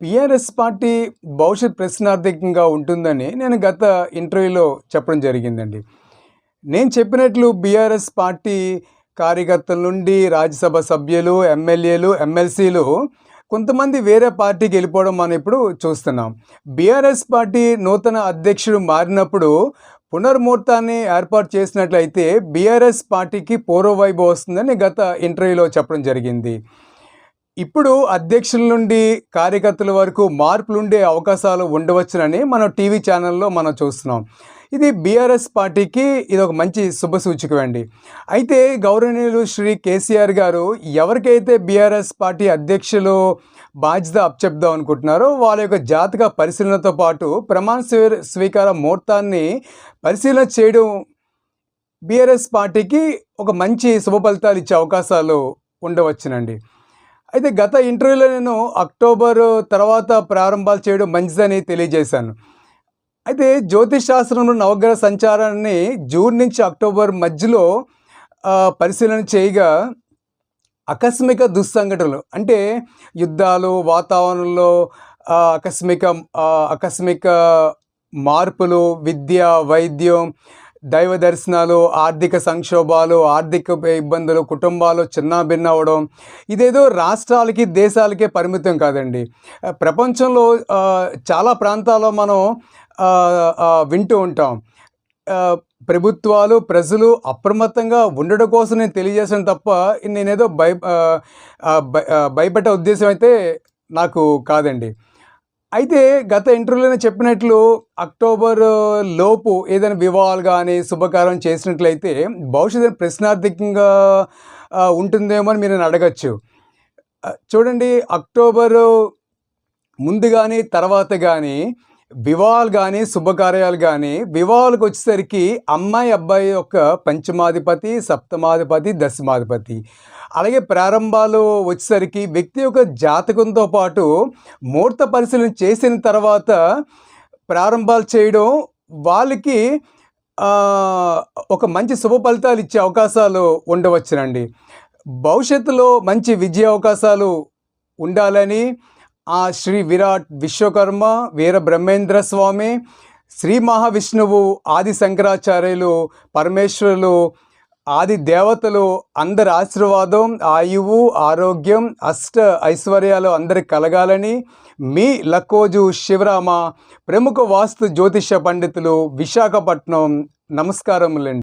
PRS party భవిష్యత్ ప్రశ్నార్థకంగా ఉంటుందని నేను గత ఇంటర్వ్యూలో చెప్పడం జరిగిందండి. నేను చెప్పినట్లు బీఆర్ఎస్ పార్టీ కార్యకర్తల నుండి రాజ్యసభ సభ్యులు ఎమ్మెల్యేలు ఎమ్మెల్సీలు కొంతమంది వేరే పార్టీకి వెళ్ళిపోవడం మనం ఇప్పుడు చూస్తున్నాం. బీఆర్ఎస్ పార్టీ నూతన అధ్యక్షుడు మారినప్పుడు పునర్ముహూర్తాన్ని ఏర్పాటు చేసినట్లయితే బీఆర్ఎస్ పార్టీకి పూర్వవైభవం వస్తుందని గత ఇంటర్వ్యూలో చెప్పడం జరిగింది. ఇప్పుడు అధ్యక్షుల నుండి కార్యకర్తల వరకు మార్పులు ఉండే అవకాశాలు ఉండవచ్చునని మనం టీవీ ఛానల్లో మనం చూస్తున్నాం. ఇది బీఆర్ఎస్ పార్టీకి ఇది ఒక మంచి శుభ సూచికమండి అయితే గౌరవనీయులు శ్రీ కేసీఆర్ గారు ఎవరికైతే బీఆర్ఎస్ పార్టీ అధ్యక్షులు బాధ్యత అప్పచెప్దాం అనుకుంటున్నారో వాళ్ళ యొక్క జాతక పరిశీలనతో పాటు ప్రమాణ స్వీ- స్వీకార ముహూర్తాన్ని పరిశీలన చేయడం బీఆర్ఎస్ పార్టీకి ఒక మంచి శుభ ఫలితాలు ఇచ్చే అవకాశాలు ఉండవచ్చునండి. అయితే గత ఇంటర్వ్యూలో నేను అక్టోబర్ తర్వాత ప్రారంభాలు చేయడం మంచిదని తెలియజేశాను. అయితే జ్యోతిష్ శాస్త్రంలో నవగ్రహ సంచారాన్ని జూన్ నుంచి అక్టోబర్ మధ్యలో పరిశీలన చేయగా ఆకస్మిక దుస్సంఘటనలు అంటే యుద్ధాలు వాతావరణంలో ఆకస్మిక ఆకస్మిక మార్పులు విద్య వైద్యం దైవ దర్శనాలు ఆర్థిక సంక్షోభాలు ఆర్థిక ఇబ్బందులు కుటుంబాలు చిన్నాభిన్న అవడం ఇదేదో రాష్ట్రాలకి దేశాలకే పరిమితం కాదండి. ప్రపంచంలో చాలా ప్రాంతాల్లో మనం వింటూ ఉంటాం. ప్రభుత్వాలు ప్రజలు అప్రమత్తంగా ఉండడం కోసం నేను తెలియజేసాను తప్ప నేనేదో భయ భయ- భయపెట్టే ఉద్దేశం అయితే నాకు కాదండి. అయితే గత ఇంటర్వ్యూలోనే చెప్పినట్లు అక్టోబర్ లోపు ఏదైనా వివాహాలు కానీ శుభకారం చేసినట్లయితే భవిష్యత్తు ప్రశ్నార్థకంగా ఉంటుందేమో అని మీరు అడగచ్చు. చూడండి అక్టోబరు ముందు కానీ తర్వాత కానీ వివాహాలు కానీ శుభకార్యాలు కానీ వివాహాలకు వచ్చేసరికి అమ్మాయి అబ్బాయి యొక్క పంచమాధిపతి సప్తమాధిపతి దశమాధిపతి. అలాగే ప్రారంభాలు వచ్చేసరికి వ్యక్తి యొక్క జాతకంతో పాటు ముహూర్త పరిశీలన చేసిన తర్వాత ప్రారంభాలు చేయడం వాళ్ళకి ఒక మంచి శుభ ఫలితాలు ఇచ్చే అవకాశాలు ఉండవచ్చునండి. భవిష్యత్తులో మంచి విజయ అవకాశాలు ఉండాలని ఆ శ్రీ విరాట్ విశ్వకర్మ వీర బ్రహ్మేంద్ర స్వామి శ్రీ మహావిష్ణువు ఆది శంకరాచార్యులు పరమేశ్వరులు ఆది దేవతలు అందరి ఆశీర్వాదం ఆయువు ఆరోగ్యం అష్ట ఐశ్వర్యాలు అందరికి కలగాలని మీ లక్కోజు శివరామ ప్రముఖ వాస్తు జ్యోతిష పండితులు విశాఖపట్నం నమస్కారములండి.